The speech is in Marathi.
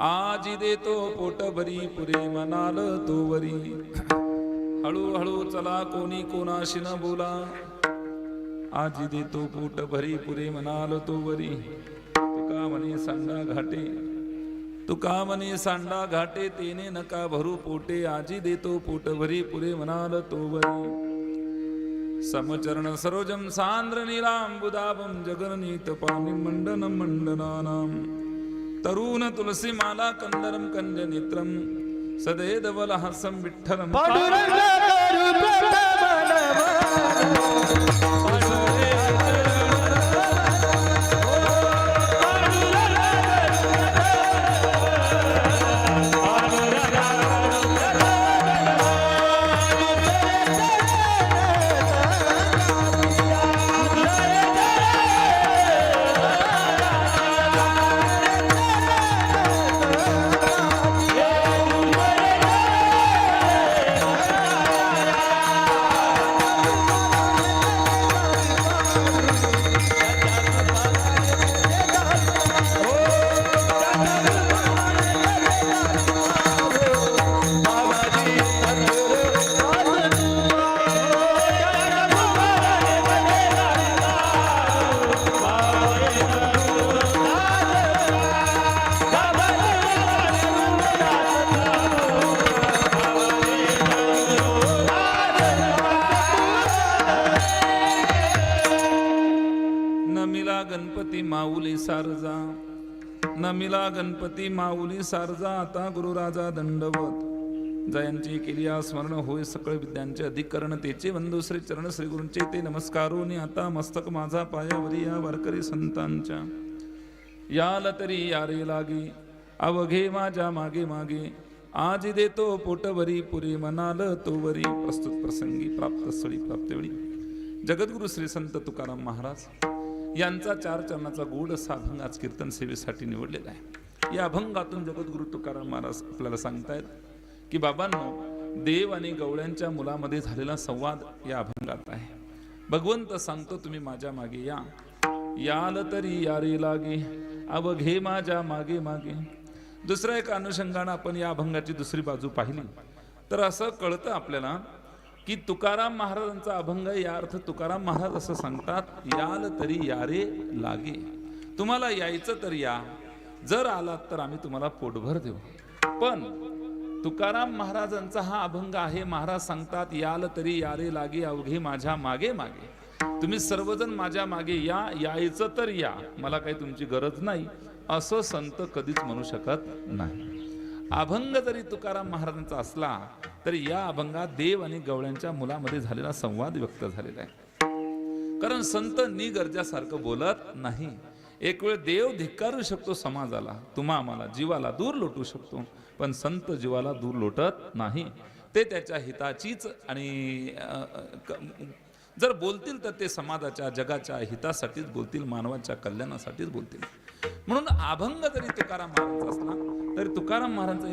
मागे देतो पोट भरी पुरे मनाल तो वरी. हळूहळू चला कोणी कोणाशी न बोला. आजी देतो पोट भरी पुरे मनाल तो वरी. तुका म्हणे सांडा घाटे. तुका म्हणे सांडा घाटे तेने नका भरू पोटे. आजी देतो पोट भरी पुरे म्हणाल तो वरी. समचरण सरोजम सांद्र नीलांबुदाबम जगननीत पाणी मंडन मंडनानाम तरुण तुलसी माला कंदरम कंज नेत्रम सदैदवल हसम विठ्ठलम सारजा. नमिला गणपती माऊली सारजा आता गुरुराजा दंडवत. जयांची केली स्मरण होय सकळ विद्यांचे अधिकरण. तेचे बंधू श्री चरण श्री गुरूंचे ते नमस्कारोनी आता मस्तक माझा पायावरी या वारकरी संतांच्या. याल तरी यारे लागे अवघे माझ्या मागे मागे. आज देतो पोटवरी पुरी मनाल तोवरी प्रस्तुत प्रसंगी प्राप्त स्थळी प्राप्तवेळी जगद्गुरु श्री संत तुकाराम महाराज. यांचा चार चरणाचा गोड असा अभंग आज कीर्तन सेवेसाठी निवडलेला आहे. या अभंगातून जगद्गुरु तुकाराम महाराज आपल्याला सांगतायत की बाबांनो देव आणि गवळ्यांच्या मुलामध्ये झालेला संवाद या अभंगात आहे. भगवंत सांगतो तुम्ही माझ्या मागे या. याल तरी यारे लागे अवघे माझ्या मागे मागे. दुसऱ्या एका अनुषंगानं आपण या अभंगाची दुसरी बाजू पाहिली. तर असं कळतं आपल्याला की तुकाराम महाराजांचा अभंग या अर्थ तुकाराम महाराज असं सांगतात याल तरी यारे लागे. तुम्हाला यायचं तर या जर आलात तर आम्ही तुम्हाला पोटभर देऊ. पण तुकाराम महाराजांचा हा अभंग आहे महाराज सांगतात याल तरी यारे लागे अवघे माझ्या मागे मागे. तुम्ही सर्वजण माझ्या मागे या यायचं तर या. मला काही तुमची गरज नाही. असं संत कधीच म्हणू शकत नाही. अभंग जरी तुकाराम महाराजांचा असला तरी या अभंगात देव आणि गवळ्यांच्या मुलामध्ये झालेला संवाद व्यक्त झालेला आहे. कारण संत निगर्जासारखं बोलत नाही. एक वेळ देव धिक्कारू शकतो समाजाला तुम्हा आम्हाला जीवाला दूर लोटू शकतो पण संत जीवाला दूर लोटत नाही. ते त्याच्या हिताचीच आणि जर बोलतील तर ते समाजाच्या जगाच्या हितासाठीच बोलतील मानवाच्या कल्याणासाठीच बोलतील. म्हणून अभंग जरी तुकाराम महाराजांचा असला तरी तुकाराम महाराजांचा